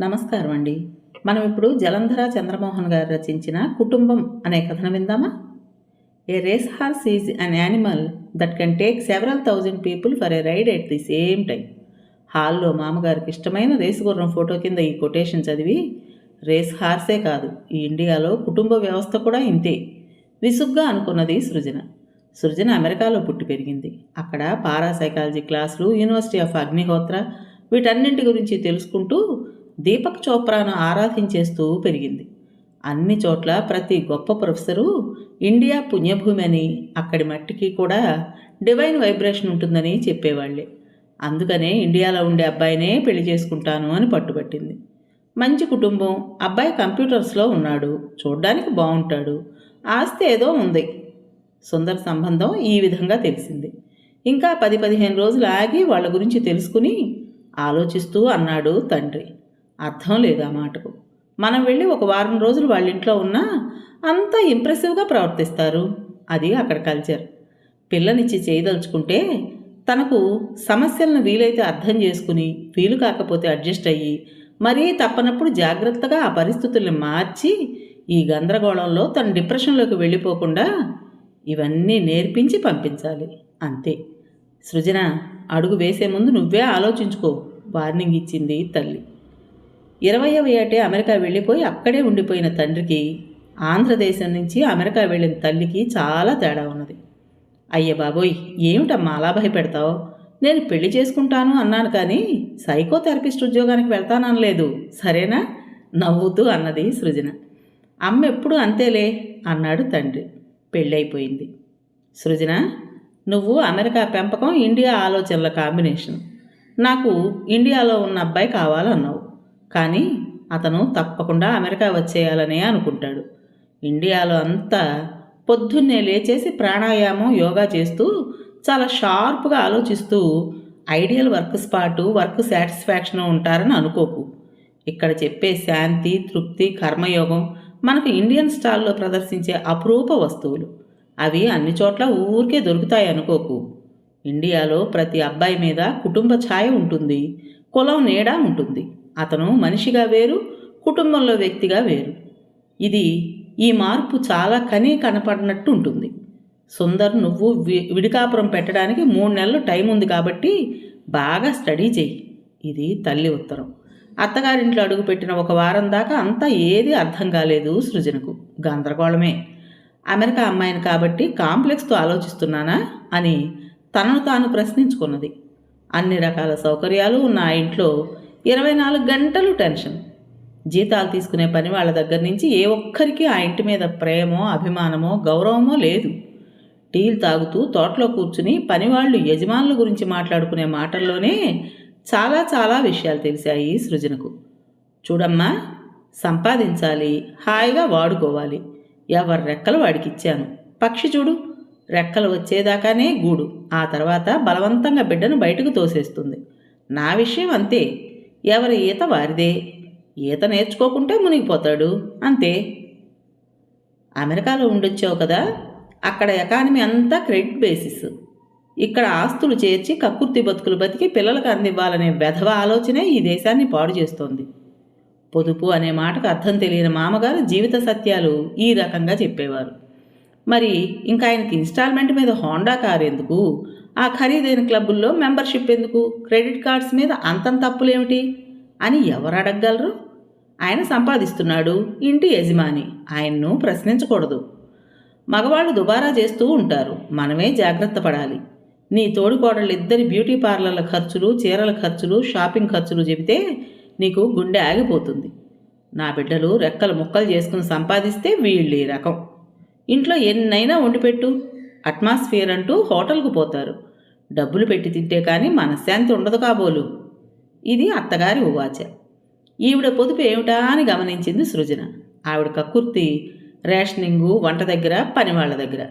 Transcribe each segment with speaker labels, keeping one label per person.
Speaker 1: నమస్కారం అండి మనం ఇప్పుడు జలంధర చంద్రమోహన్ గారు రచించిన కుటుంబం అనే కథను విందామా? A race horse is an animal that can take several thousand people for a ride at the same time. హాల్లో మామగారికి ఇష్టమైన రేసు గుర్రం ఫోటో కింద ఈ కొటేషన్ చదివి రేస్ హార్సే కాదు ఈ ఇండియాలో కుటుంబ వ్యవస్థ కూడా ఇంతే. విసుగ్గా అనుకున్నది సృజన. సృజన అమెరికాలో పుట్టి పెరిగింది. అక్కడ పారాసైకాలజీ క్లాసులు యూనివర్సిటీ ఆఫ్ అగ్నిహోత్ర వీటన్నింటి గురించి తెలుసుకుంటూ దీపక్ చోప్రాను ఆరాధించేస్తూ పెరిగింది. అన్ని చోట్ల ప్రతి గొప్ప ప్రొఫెసరు ఇండియా పుణ్యభూమి అని అక్కడి మట్టికి కూడా డివైన్ వైబ్రేషన్ ఉంటుందని చెప్పేవాళ్ళే. అందుకనే ఇండియాలో ఉండే అబ్బాయినే పెళ్ళి చేసుకుంటాను అని పట్టుబట్టింది. మంచి కుటుంబం అబ్బాయి కంప్యూటర్స్లో ఉన్నాడు చూడ్డానికి బాగుంటాడు ఆస్తి ఏదో ఉంది. సుందర్ సంబంధం ఈ విధంగా తెలిసింది. ఇంకా పది పదిహేను రోజులు ఆగి వాళ్ళ గురించి తెలుసుకుని ఆలోచిస్తూ అన్నాడు తండ్రి. అర్థం లేదు ఆ మాటకు. మనం వెళ్ళి ఒక వారం రోజులు వాళ్ళ ఇంట్లో ఉన్నా అంత ఇంప్రెసివ్గా ప్రవర్తిస్తారు. అది అక్కడ కల్చర్ పిల్లనిచ్చి చేయదలుచుకుంటే తనకు సమస్యలను వీలైతే అర్థం చేసుకుని వీలు కాకపోతే అడ్జస్ట్ అయ్యి మరీ తప్పనప్పుడు జాగ్రత్తగా ఆ పరిస్థితుల్ని మార్చి ఈ గందరగోళంలో తన డిప్రెషన్లోకి వెళ్ళిపోకుండా ఇవన్నీ నేర్పించి పంపించాలి. అంతే. సృజన అడుగు వేసే ముందు నువ్వే ఆలోచించుకో. వార్నింగ్ ఇచ్చింది తల్లి. ఇరవయవ ఏటే అమెరికా వెళ్ళిపోయి అక్కడే ఉండిపోయిన తండ్రికి ఆంధ్రదేశం నుంచి అమెరికా వెళ్ళిన తల్లికి చాలా తేడా ఉన్నది. అయ్య బాబోయ్ ఏమిటమ్మా అలా భయపెడతావు? నేను పెళ్ళి చేసుకుంటాను అన్నాను కానీ సైకోథెరపిస్ట్ ఉద్యోగానికి వెళ్తాననలేదు సరేనా? నవ్వుతూ అన్నది సృజన. అమ్మ ఎప్పుడు అంతేలే అన్నాడు తండ్రి. పెళ్ళైపోయింది. సృజన నువ్వు అమెరికా పెంపకం ఇండియా ఆలోచనల కాంబినేషన్. నాకు ఇండియాలో ఉన్న అబ్బాయి కావాలన్నావు. కానీ అతను తప్పకుండా అమెరికా వచ్చేయాలనే అనుకుంటాడు. ఇండియాలో అంతా పొద్దున్నే లేచేసి ప్రాణాయామం యోగా చేస్తూ చాలా షార్ప్గా ఆలోచిస్తూ ideal work spot work satisfaction ఉంటారని అనుకోకు. ఇక్కడ చెప్పే శాంతి తృప్తి కర్మయోగం మనకు ఇండియన్ స్టాల్లో ప్రదర్శించే అపురూప వస్తువులు. అవి అన్ని చోట్ల ఊరికే దొరుకుతాయి అనుకోకు. ఇండియాలో ప్రతి అబ్బాయి మీద కుటుంబ ఛాయ ఉంటుంది కులం నీడ ఉంటుంది. అతను మనిషిగా వేరు కుటుంబంలో వ్యక్తిగా వేరు. ఇది ఈ మార్పు చాలా కనీ కనపడినట్టు ఉంటుంది. సుందర్ నువ్వు వి విడికాపురం పెట్టడానికి మూడు నెలలు టైం ఉంది కాబట్టి బాగా స్టడీ చేయి ఇది తల్లి ఉత్తరం. అత్తగారింట్లో అడుగుపెట్టిన ఒక వారం దాకా అంతా ఏది అర్థం కాలేదు సృజనకు. గందరగోళమే. అమెరికా అమ్మాయిని కాబట్టి కాంప్లెక్స్తో ఆలోచిస్తున్నానా అని తనను తాను ప్రశ్నించుకున్నది. అన్ని రకాల సౌకర్యాలు ఉన్న ఆ ఇంట్లో ఇరవై నాలుగు గంటలు టెన్షన్. జీతాలు తీసుకునే పని వాళ్ళ దగ్గర నుంచి ఏ ఒక్కరికి ఆ ఇంటి మీద ప్రేమో అభిమానమో గౌరవమో లేదు. టీలు తాగుతూ తోటలో కూర్చుని పనివాళ్ళు యజమానుల గురించి మాట్లాడుకునే మాటల్లోనే చాలా చాలా విషయాలు తెలిసాయి సృజనకు. చూడమ్మా సంపాదించాలి హాయిగా వాడుకోవాలి. ఎవరి రెక్కలు వాడికి ఇచ్చాను. పక్షి చూడు రెక్కలు వచ్చేదాకానే గూడు. ఆ తర్వాత బలవంతంగా బిడ్డను బయటకు తోసేస్తుంది. నా విషయం అంతే. ఎవరి ఈత వారిదే. ఈత నేర్చుకోకుంటే మునిగిపోతాడు. అంతే. అమెరికాలో ఉండొచ్చావు కదా? అక్కడ ఎకానమీ అంతా క్రెడిట్ బేసిస్. ఇక్కడ ఆస్తులు చేర్చి కక్కుర్తి బతుకులు బతికి పిల్లలకు అందివ్వాలనే వెధవ ఆలోచనే ఈ దేశాన్ని పాడు చేస్తోంది. పొదుపు అనే మాటకు అర్థం తెలియని మామగారు జీవిత సత్యాలు ఈ రకంగా చెప్పేవారు. మరి ఇంకా ఆయనకి ఇన్స్టాల్మెంట్ మీద హోండా కారు ఎందుకు? ఆ ఖరీదైన క్లబ్బుల్లో మెంబర్షిప్ ఎందుకు? క్రెడిట్ కార్డ్స్ మీద అంతంత తప్పులేమిటి? అని ఎవరు అడగగలరు? ఆయన సంపాదిస్తున్నాడు ఇంటి యజమాని. ఆయన్ను ప్రశ్నించకూడదు. మగవాళ్ళు దుబారా చేస్తూ ఉంటారు. మనమే జాగ్రత్త పడాలి. నీ తోడుకోడళ్ళిద్దరి బ్యూటీ పార్లర్ల ఖర్చులు చీరల ఖర్చులు షాపింగ్ ఖర్చులు చెబితే నీకు గుండె ఆగిపోతుంది. నా బిడ్డలు రెక్కలు ముక్కలు చేసుకుని సంపాదిస్తే వీళ్ళు ఈ రకం. ఇంట్లో ఎన్నైనా వండిపెట్టు. అట్మాస్ఫియర్ అంటూ హోటల్కు పోతారు. డబ్బులు పెట్టి తింటే కానీ మనశ్శాంతి ఉండదు కాబోలు. ఇది అత్తగారి ఉవాచ. ఈవిడ పొదుపు ఏమిటా అని గమనించింది సృజన. ఆవిడ కక్కుర్తి రేషనింగు వంట దగ్గర పనివాళ్ళ దగ్గర.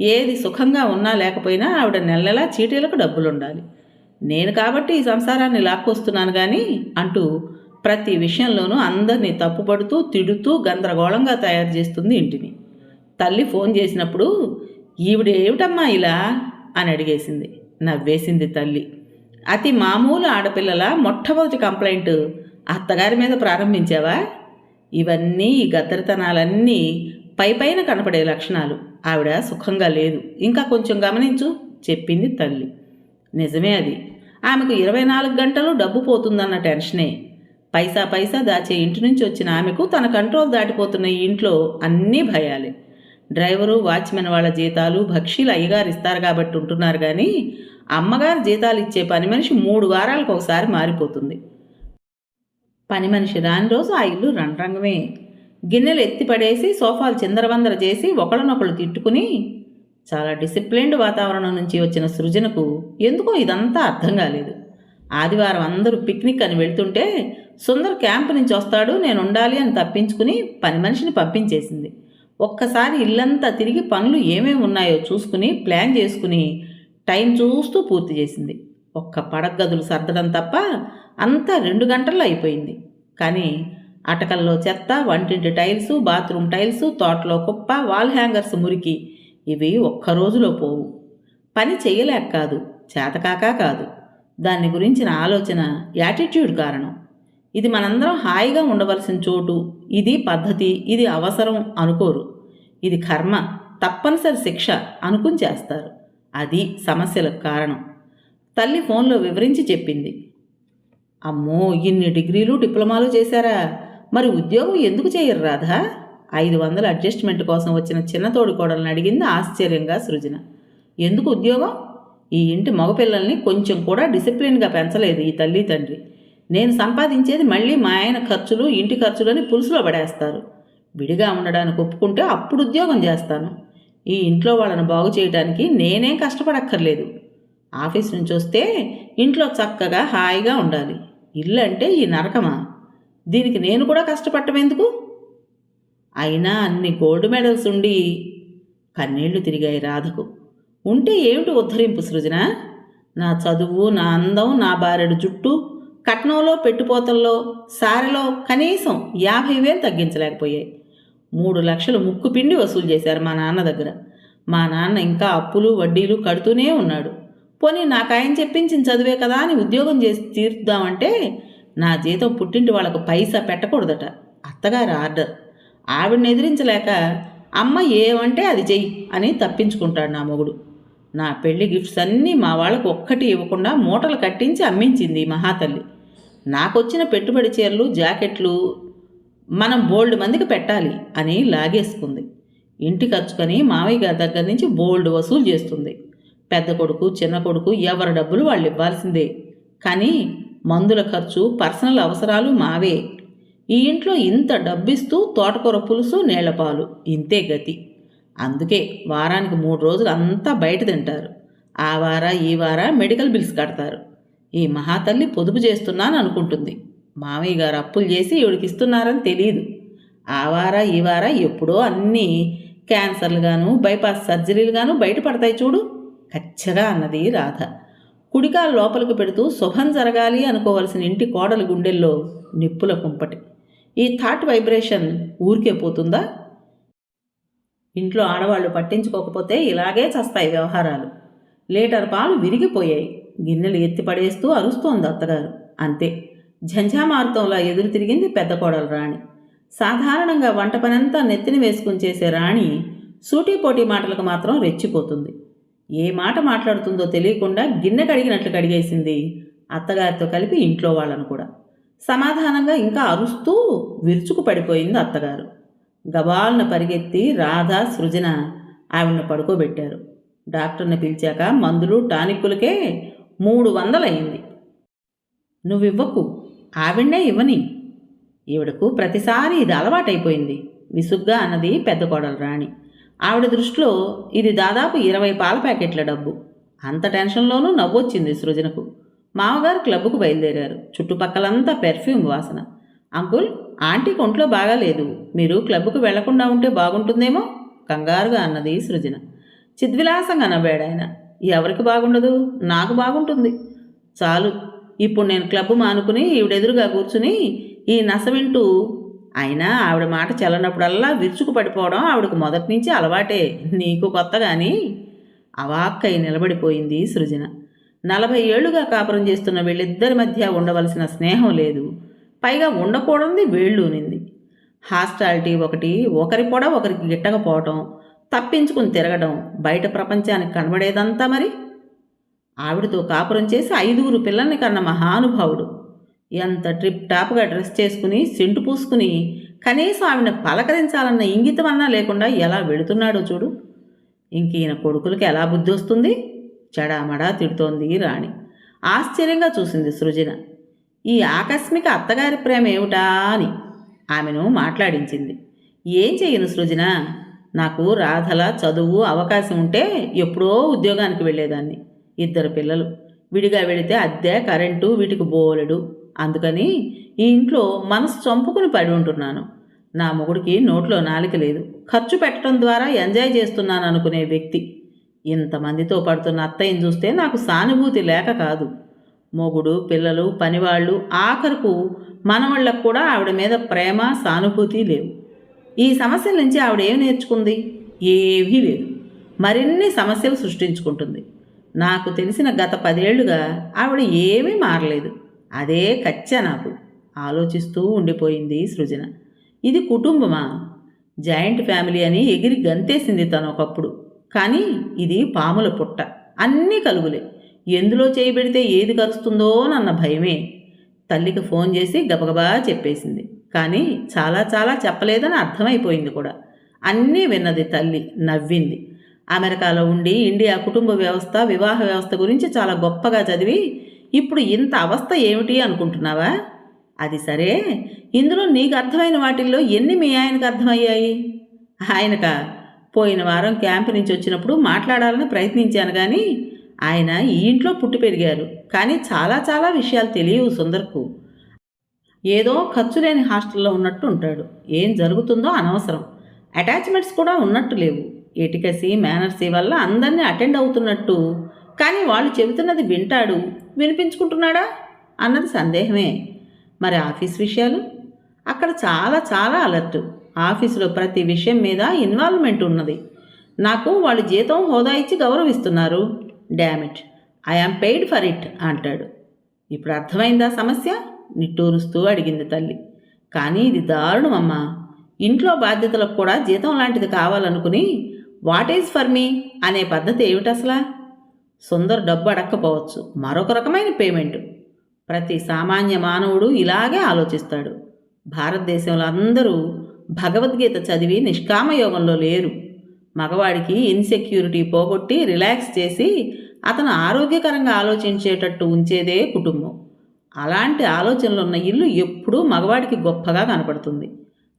Speaker 1: ఏది సుఖంగా ఉన్నా లేకపోయినా ఆవిడ నెల నెలా చీటీలకు డబ్బులుండాలి. నేను కాబట్టి ఈ సంసారాన్ని లాక్కొస్తున్నాను కానీ అంటూ ప్రతి విషయంలోనూ అందరినీ తప్పుపడుతూ తిడుతూ గందరగోళంగా తయారు చేస్తుంది ఇంటిని. తల్లి ఫోన్ చేసినప్పుడు ఈవిడేమిటమ్మా ఇలా? అని అడిగేసింది. నవ్వేసింది తల్లి. అతి మామూలు ఆడపిల్లల మొట్టమొదటి కంప్లైంట్ అత్తగారి మీద ప్రారంభించావా? ఇవన్నీ ఈ గద్దరితనాలన్నీ పై పైన కనపడే లక్షణాలు. ఆవిడ సుఖంగా లేదు. ఇంకా కొంచెం గమనించు చెప్పింది తల్లి. నిజమే అది. ఆమెకు ఇరవై నాలుగు గంటలు డబ్బు పోతుందన్న టెన్షనే. పైసా పైసా దాచే ఇంటి నుంచి వచ్చిన ఆమెకు తన కంట్రోల్ దాటిపోతున్న ఈ ఇంట్లో అన్నీ భయాలే. డ్రైవరు వాచ్మెన్ వాళ్ళ జీతాలు భక్షీలు అయ్యగారు ఇస్తారు కాబట్టి ఉంటున్నారు కానీ అమ్మగారు జీతాలు ఇచ్చే పని మనిషి మూడు వారాలకు ఒకసారి మారిపోతుంది. పని మనిషి రాని రోజు ఆ ఇల్లు రణరంగమే గిన్నెలు ఎత్తిపడేసి సోఫాలు చిందరవందర చేసి ఒకళ్ళనొకళ్ళు తిట్టుకుని చాలా డిసిప్లిన్డ్ వాతావరణం నుంచి వచ్చిన సృజనకు ఎందుకో ఇదంతా అర్థం కాలేదు. ఆదివారం అందరూ పిక్నిక్ అని వెళ్తుంటే సుందర్ క్యాంప్ నుంచి వస్తాడు నేను ఉండాలి అని తప్పించుకుని పని మనిషిని పంపించేసింది. ఒక్కసారి ఇల్లంతా తిరిగి పనులు ఏమేమి ఉన్నాయో చూసుకుని ప్లాన్ చేసుకుని టైం చూస్తూ పూర్తి చేసింది. ఒక్క పడగదులు సర్దడం తప్ప అంతా రెండు గంటల్లో అయిపోయింది. కానీ అటకల్లో చెత్త వంటింటి టైల్స్ బాత్రూమ్ టైల్స్ తోటలో కుప్ప వాల్ హ్యాంగర్స్ మురికి ఇవి ఒక్క రోజులో పోవు. పని చేయలేక కాదు చేతకాక కాదు. దాని గురించిన ఆలోచన యాటిట్యూడ్ కారణం. ఇది మనందరం హాయిగా ఉండవలసిన చోటు. ఇది పద్ధతి ఇది అవసరం అనుకోరు. ఇది కర్మ తప్పనిసరి శిక్ష అనుకుని చేస్తారు. అది సమస్యలకు కారణం. తల్లి ఫోన్లో వివరించి చెప్పింది. అమ్మో ఇన్ని డిగ్రీలు డిప్లొమాలు చేశారా? మరి ఉద్యోగం ఎందుకు చేయరు రాధా? ఐదు వందల అడ్జస్ట్మెంట్ కోసం వచ్చిన చిన్న తోడుకోడలను అడిగింది ఆశ్చర్యంగా సృజన. ఎందుకు ఉద్యోగం? ఈ ఇంటి మగపిల్లల్ని కొంచెం కూడా డిసిప్లిన్గా పెంచలేదు ఈ తల్లి తండ్రి. నేను సంపాదించేది మళ్ళీ మా ఆయన ఖర్చులు ఇంటి ఖర్చులని పులుసులో పడేస్తారు. విడిగా ఉండడానికి ఒప్పుకుంటే అప్పుడు ఉద్యోగం చేస్తాను. ఈ ఇంట్లో వాళ్ళని బాగు చేయడానికి నేనేం కష్టపడక్కర్లేదు. ఆఫీస్ నుంచి వస్తే ఇంట్లో చక్కగా హాయిగా ఉండాలి. ఇల్లు అంటే ఈ నరకమా? దీనికి నేను కూడా కష్టపడటం ఎందుకు? అయినా అన్ని గోల్డ్ మెడల్స్ ఉండి కన్నీళ్ళు తిరిగాయి రాధకు. ఉంటే ఏమిటి ఉద్ధరింపు సృజన? నా చదువు నా అందం నా బారెడు జుట్టు కట్నంలో పెట్టుపోతల్లో సారెలో కనీసం యాభై వేలు తగ్గించలేకపోయాయి. మూడు లక్షలు ముక్కు పిండి వసూలు చేశారు మా నాన్న దగ్గర. మా నాన్న ఇంకా అప్పులు వడ్డీలు కడుతూనే ఉన్నాడు. పోనీ నాకు ఆయన చెప్పించిన చదివే కదా అని ఉద్యోగం చేసి తీర్చుదామంటే నా జీతం పుట్టింటి వాళ్ళకు పైసా పెట్టకూడదట. అత్తగారి ఆర్డర్. ఆవిడని ఎదిరించలేక అమ్మ ఏమంటే అది చెయ్యి అని తప్పించుకుంటాడు నా మొగుడు. నా పెళ్ళి గిఫ్ట్స్ అన్నీ మా వాళ్ళకు ఒక్కటి ఇవ్వకుండా మూటలు కట్టించి అమ్మించింది మహాతల్లి. నాకొచ్చిన పెట్టుబడి చీరలు జాకెట్లు మనం బోల్డ్ మందికి పెట్టాలి అని లాగేసుకుంది. ఇంటి ఖర్చుకొని మావయ్య గారి దగ్గర నుంచి బోల్డ్ వసూలు చేస్తుంది. పెద్ద కొడుకు చిన్న కొడుకు ఎవరి డబ్బులు వాళ్ళు ఇవ్వాల్సిందే. కానీ మందుల ఖర్చు పర్సనల్ అవసరాలు మావే. ఈ ఇంట్లో ఇంత డబ్బిస్తూ తోటకూర పులుసు నీళ్ళపాలు ఇంతే గతి. అందుకే వారానికి మూడు రోజులు అంతా బయట తింటారు. ఆ వార ఈ వార మెడికల్ బిల్స్ కడతారు. ఈ మహాతల్లి పొదుపు చేస్తున్నాను అనుకుంటుంది మామయ్య గారు అప్పులు చేసి ఈవిడికి ఇస్తున్నారని తెలియదు ఆ వార ఈ వార ఎప్పుడో అన్నీ క్యాన్సర్లు గాను బైపాస్ సర్జరీలు గాను బయటపడతాయి చూడు. కచ్చగా అన్నది రాధ. కుడికాలు లోపలికి పెడుతూ శుభం జరగాలి అనుకోవలసిన ఇంటి కోడలు గుండెల్లో నిప్పుల కుంపటి. ఈ థాట్ వైబ్రేషన్ ఊరికే పోతుందా? ఇంట్లో ఆడవాళ్ళు పట్టించుకోకపోతే ఇలాగే చస్తాయి వ్యవహారాలు. లీటర్ పాలు విరిగిపోయాయి. గిన్నెలు ఎత్తి పడేస్తూ అరుస్తోంది అత్తగారు. అంతే. ఝంఝామారుతంలా ఎదురు తిరిగింది పెద్ద కోడలు రాణి. సాధారణంగా వంట పనంతా నెత్తిన వేసుకుని చేసే రాణి సూటీపోటీ మాటలకు మాత్రం రెచ్చిపోతుంది. ఏ మాట మాట్లాడుతుందో తెలియకుండా గిన్నె కడిగినట్లు కడిగేసింది అత్తగారితో కలిపి ఇంట్లో వాళ్ళను కూడా. సమాధానంగా ఇంకా అరుస్తూ విరుచుకు పడిపోయింది అత్తగారు. గబాలను పరిగెత్తి రాధ సృజన ఆవిడని పడుకోబెట్టారు. డాక్టర్ని పిలిచాక మందులు టానిక్కులకే మూడు వందలయింది. నువ్వివ్వకు. ఆవిడ్నే ఇవ్వని. ఈవిడకు ప్రతిసారి ఇది అలవాటైపోయింది. విసుగ్గా అన్నది పెద్ద కోడలు రాణి. ఆవిడ దృష్టిలో ఇది దాదాపు ఇరవై పాల ప్యాకెట్ల డబ్బు. అంత టెన్షన్లోనూ నవ్వొచ్చింది సృజనకు. మామగారు క్లబ్కు బయలుదేరారు. చుట్టుపక్కలంతా పెర్ఫ్యూమ్ వాసన. అంకుల్ ఆంటీకి ఒంట్లో బాగాలేదు మీరు క్లబ్కు వెళ్ళకుండా ఉంటే బాగుంటుందేమో? కంగారుగా అన్నది సృజన. చిద్విలాసంగా నవ్వాడు ఆయన ఎవరికి బాగుండదు? నాకు బాగుంటుంది. చాలు. ఇప్పుడు నేను క్లబ్ మానుకుని ఈవిడెదురుగా కూర్చుని ఈ నస వింటూ అయినా ఆవిడ మాట చెల్లనప్పుడల్లా విరుచుకు పడిపోవడం ఆవిడకు మొదటి నుంచి అలవాటే నీకు కొత్త కానీ అవాక్కై నిలబడిపోయింది సృజన. నలభై ఏళ్ళుగా కాపురం చేస్తున్న వీళ్ళిద్దరి మధ్య ఉండవలసిన స్నేహం లేదు. పైగా ఉండకూడనిది వేళ్ళూనింది. హాస్టాలిటీ ఒకటి ఒకరి పొడ ఒకరికి గిట్టకపోవటం తప్పించుకుని తిరగడం బయట ప్రపంచానికి కనబడేదంతా మరి ఆవిడతో కాపురం చేసి ఐదుగురు పిల్లల్ని కన్న మహానుభావుడు. ఎంత ట్రిప్ టాప్గా డ్రెస్ చేసుకుని సెంటు పూసుకుని కనీసం ఆవిడని పలకరించాలన్న ఇంగితమన్నా లేకుండా ఎలా వెళుతున్నాడో చూడు. ఇంక ఈయన కొడుకులకి ఎలా బుద్ధి వస్తుంది చెడామడా తిడుతోంది రాణి. ఆశ్చర్యంగా చూసింది సృజన. ఈ ఆకస్మిక అత్తగారి ప్రేమ ఏమిటా అని ఆమెను మాట్లాడించింది. ఏం చేయను సృజన? నాకు రాధల చదువు అవకాశం ఉంటే ఎప్పుడో ఉద్యోగానికి వెళ్ళేదాన్ని. ఇద్దరు పిల్లలు. విడిగా వెళితే అద్దె కరెంటు వీటికి బోలెడు. అందుకని ఈ ఇంట్లో మనసు చంపుకుని పడి ఉంటున్నాను. నా మొగుడికి నోట్లో నాలిక లేదు. ఖర్చు పెట్టడం ద్వారా ఎంజాయ్ చేస్తున్నాను అనుకునే వ్యక్తి. ఇంతమందితో పడుతున్న అత్తయ్యని చూస్తే నాకు సానుభూతి లేక కాదు. మొగుడు పిల్లలు పనివాళ్ళు ఆఖరుకు మనవాళ్ళకు కూడా ఆవిడ మీద ప్రేమ సానుభూతి లేవు. ఈ సమస్యల నుంచి ఆవిడ ఏం నేర్చుకుంది? ఏవీ లేదు. మరిన్ని సమస్యలు సృష్టించుకుంటుంది. నాకు తెలిసిన గత పదేళ్ళుగా ఆవిడ ఏమీ మారలేదు. అదే కచ్చ నాకు. ఆలోచిస్తూ ఉండిపోయింది సృజన. ఇది కుటుంబమా? జాయింట్ ఫ్యామిలీ అని ఎగిరి గంతేసింది తను ఒకప్పుడు. కానీ ఇది పాముల పుట్ట. అన్నీ కలుగులే. ఎందులో చేయబెడితే ఏది కరుస్తుందో నన్న భయమే. తల్లికి ఫోన్ చేసి గబగబా చెప్పేసింది. కానీ చాలా చాలా చెప్పలేదని అర్థమైపోయింది కూడా. అన్నీ విన్నది తల్లి నవ్వింది. అమెరికాలో ఉండి ఇండియా కుటుంబ వ్యవస్థ వివాహ వ్యవస్థ గురించి చాలా గొప్పగా చదివి ఇప్పుడు ఇంత అవస్థ ఏమిటి అనుకుంటున్నావా? అది సరే. ఇందులో నీకు అర్థమైన వాటిల్లో ఎన్ని మీ ఆయనకు అర్థమయ్యాయి? ఆయనక? పోయిన వారం క్యాంప్ నుంచి వచ్చినప్పుడు మాట్లాడాలని ప్రయత్నించాను కానీ ఆయన ఈ ఇంట్లో పుట్టి పెరిగారు. కానీ చాలా చాలా విషయాలు తెలియవు సుందర్కు. ఏదో ఖర్చు లేని హాస్టల్లో ఉన్నట్టు ఉంటాడు. ఏం జరుగుతుందో అనవసరం. అటాచ్మెంట్స్ కూడా ఉన్నట్టు లేవు. ఎటికసి మేనర్సీ వల్ల అందరినీ అటెండ్ అవుతున్నట్టు. కానీ వాళ్ళు చెబుతున్నది వింటాడు. వినిపించుకుంటున్నాడా? అన్నది సందేహమే. మరి ఆఫీస్ విషయాలు? అక్కడ చాలా చాలా అలర్ట్. ఆఫీసులో ప్రతి విషయం మీద ఇన్వాల్వ్మెంట్ ఉన్నది. నాకు వాళ్ళు జీతం హోదా ఇచ్చి గౌరవిస్తున్నారు. Dammit I am paid for it అంటాడు. ఇప్పుడు అర్థమైందా సమస్య? నిట్టూరుస్తూ అడిగింది తల్లి. కానీ ఇది దారుణం అమ్మా. ఇంట్లో బాధ్యతలకు కూడా జీతం లాంటిది కావాలనుకుని వాట్ ఈజ్ ఫర్ మీ అనే పద్ధతి ఏమిటసలా సుందర్ డబ్బు అడక్కపోవచ్చు. మరొక రకమైన పేమెంట్. ప్రతి సామాన్య మానవుడు ఇలాగే ఆలోచిస్తాడు. భారతదేశంలో అందరూ భగవద్గీత చదివి నిష్కామయోగంలో లేరు. మగవాడికి ఇన్సెక్యూరిటీ పోగొట్టి రిలాక్స్ చేసి అతను ఆరోగ్యకరంగా ఆలోచించేటట్టు ఉంచేదే కుటుంబం. అలాంటి ఆలోచనలు ఉన్న ఇల్లు ఎప్పుడూ మగవాడికి గొప్పగా కనపడుతుంది.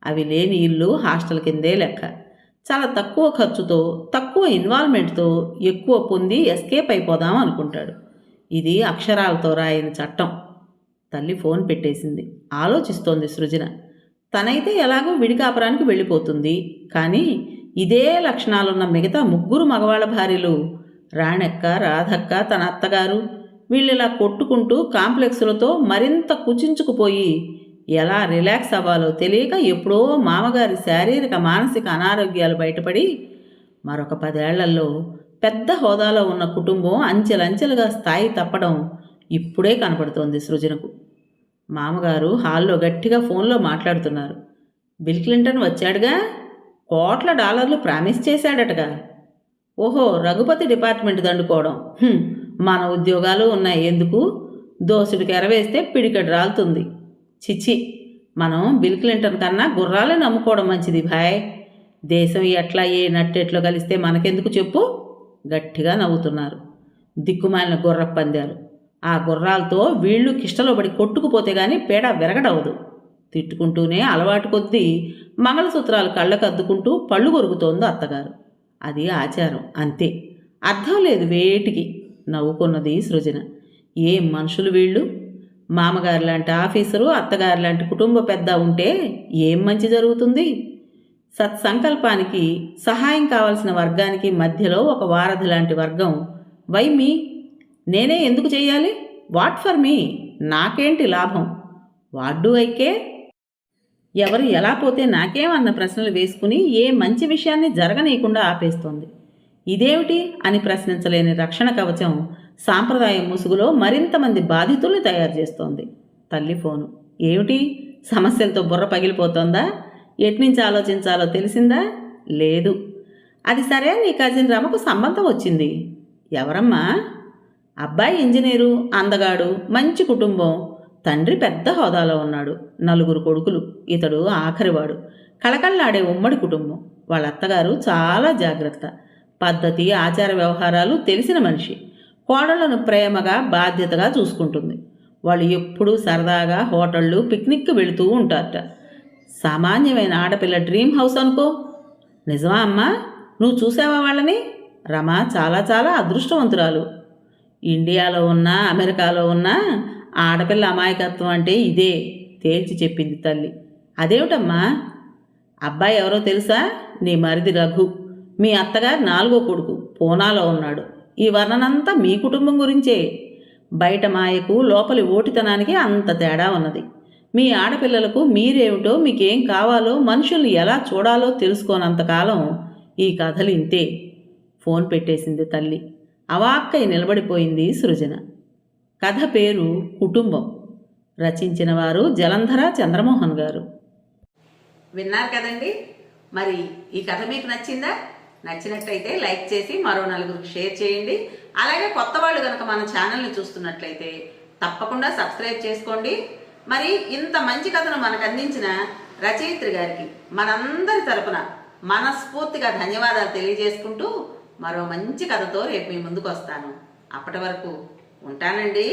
Speaker 1: అవి లేని ఇల్లు హాస్టల్ కిందే లెక్క. చాలా తక్కువ ఖర్చుతో తక్కువ ఇన్వాల్వ్మెంట్తో ఎక్కువ పొంది ఎస్కేప్ అయిపోదాం అనుకుంటాడు. ఇది అక్షరాలతో రాయని చట్టం. తల్లి ఫోన్ పెట్టేసింది. ఆలోచిస్తోంది సృజన. తనైతే ఎలాగో విడికాపురానికి వెళ్ళిపోతుంది. కానీ ఇదే లక్షణాలున్న మిగతా ముగ్గురు మగవాళ్ళ భార్యలు రాణెక్క రాధక్క తన అత్తగారు వీళ్ళిలా కొట్టుకుంటూ కాంప్లెక్స్లతో మరింత కుచించుకుపోయి ఎలా రిలాక్స్ అవ్వాలో తెలియక ఎప్పుడో మామగారి శారీరక మానసిక అనారోగ్యాలు బయటపడి మరొక పదేళ్ళలో పెద్ద హోదాలో ఉన్న కుటుంబం అంచెలంచెలుగా స్థాయి తప్పడం ఇప్పుడే కనపడుతోంది సృజనకు. మామగారు హాల్లో గట్టిగా ఫోన్లో మాట్లాడుతున్నారు. బిల్ క్లింటన్ వచ్చాడుగా? కోట్ల డాలర్లు ప్రామిస్ చేశాడటగా. ఓహో రఘుపతి డిపార్ట్మెంట్ దండుకోవడం. మన ఉద్యోగాలు ఉన్నాయి ఎందుకు? దోసుడికి ఎరవేస్తే పిడికడు రాలుతుంది. చిచ్చి మనం బిల్ క్లింటన్ కన్నా గుర్రాలే నమ్ముకోవడం మంచిది భాయ్. దేశం ఎట్లా ఏ నట్టెట్లో కలిస్తే మనకెందుకు చెప్పు? గట్టిగా నవ్వుతున్నారు. దిక్కుమాలిన గుర్ర పందాలు. ఆ గుర్రాలతో వీళ్ళు కిష్టలో పడి కొట్టుకుపోతే కానీ పేడ విరగడవదు. తిట్టుకుంటూనే అలవాటు కొద్దీ మంగళసూత్రాలు కళ్ళకు అద్దుకుంటూ పళ్ళు కొరుకుతోంది అత్తగారు. అది ఆచారం అంతే. అర్థం లేదు వేటికి. నవ్వుకున్నది సృజన. ఏం మనుషులు వీళ్ళు? మామగారు లాంటి ఆఫీసరు అత్తగారు లాంటి కుటుంబ పెద్ద ఉంటే ఏం మంచి జరుగుతుంది? సత్సంకల్పానికి సహాయం కావలసిన వర్గానికి మధ్యలో ఒక వారధి లాంటి వర్గం. Why me? నేనే ఎందుకు చేయాలి? What for me? నాకేంటి లాభం? What do I care? ఎవరు ఎలా పోతే నాకేమన్న ప్రశ్నలు వేసుకుని ఏ మంచి విషయాన్ని జరగనీయకుండా ఆపేస్తోంది. ఇదేమిటి అని ప్రశ్నించలేని రక్షణ కవచం సాంప్రదాయ ముసుగులో మరింత మంది బాధితుల్ని తయారు చేస్తోంది. తల్లి ఫోను. ఏమిటి? సమస్యలతో బుర్ర పగిలిపోతోందా? ఎట్నుంచి ఆలోచించాలో తెలిసిందా? లేదు. అది సరే నీ కజిన్ రమకు సంబంధం వచ్చింది. ఎవరమ్మా? అబ్బాయి ఇంజనీరు అందగాడు మంచి కుటుంబం. తండ్రి పెద్ద హోదాలో ఉన్నాడు. నలుగురు కొడుకులు. ఇతడు ఆఖరివాడు. కళకళ్ళాడే ఉమ్మడి కుటుంబం. వాళ్ళ అత్తగారు చాలా జాగ్రత్త. పద్ధతి ఆచార వ్యవహారాలు తెలిసిన మనిషి. కోడళ్ళను ప్రేమగా బాధ్యతగా చూసుకుంటుంది. వాళ్ళు ఎప్పుడూ సరదాగా హోటళ్ళు పిక్నిక్కి వెళుతూ ఉంటారట. సామాన్యమైన ఆడపిల్ల డ్రీమ్ హౌస్ అనుకో. నిజమా అమ్మా? నువ్వు చూసావా వాళ్ళని? రమ చాలా చాలా అదృష్టవంతురాలు. ఇండియాలో ఉన్నా అమెరికాలో ఉన్నా ఆడపిల్ల అమాయకత్వం అంటే ఇదే తేల్చి చెప్పింది తల్లి. అదేమిటమ్మా? అబ్బాయి ఎవరో తెలుసా? నీ మరిది రఘు. మీ అత్తగారు నాలుగో కొడుకు పూనాలో ఉన్నాడు. ఈ వర్ణనంతా మీ కుటుంబం గురించే. బయట మాయకు లోపలి ఓటితనానికి అంత తేడా ఉన్నది. మీ ఆడపిల్లలకు మీరేమిటో మీకేం కావాలో మనుషుల్ని ఎలా చూడాలో తెలుసుకోనంతకాలం ఈ కథలు ఇంతే. ఫోన్ పెట్టేసింది తల్లి. అవాక్కై నిలబడిపోయింది సృజన. కథ పేరు కుటుంబం. రచించిన వారు జలంధర చంద్రమోహన్ గారు. విన్నారు కదండి? మరి ఈ కథ మీకు నచ్చిందా? నచ్చినట్లయితే లైక్ చేసి మరో నలుగురికి షేర్ చేయండి. అలాగే కొత్త వాళ్ళు కనుక మన ఛానల్ని చూస్తున్నట్లయితే తప్పకుండా సబ్స్క్రైబ్ చేసుకోండి. మరి ఇంత మంచి కథను మనకు అందించిన రచయిత్రి గారికి మనందరి తరపున మనస్ఫూర్తిగా ధన్యవాదాలు తెలియజేసుకుంటూ మరో మంచి కథతో రేపు మీ ముందుకు వస్తాను. అప్పటి వరకు ఉంటానండి.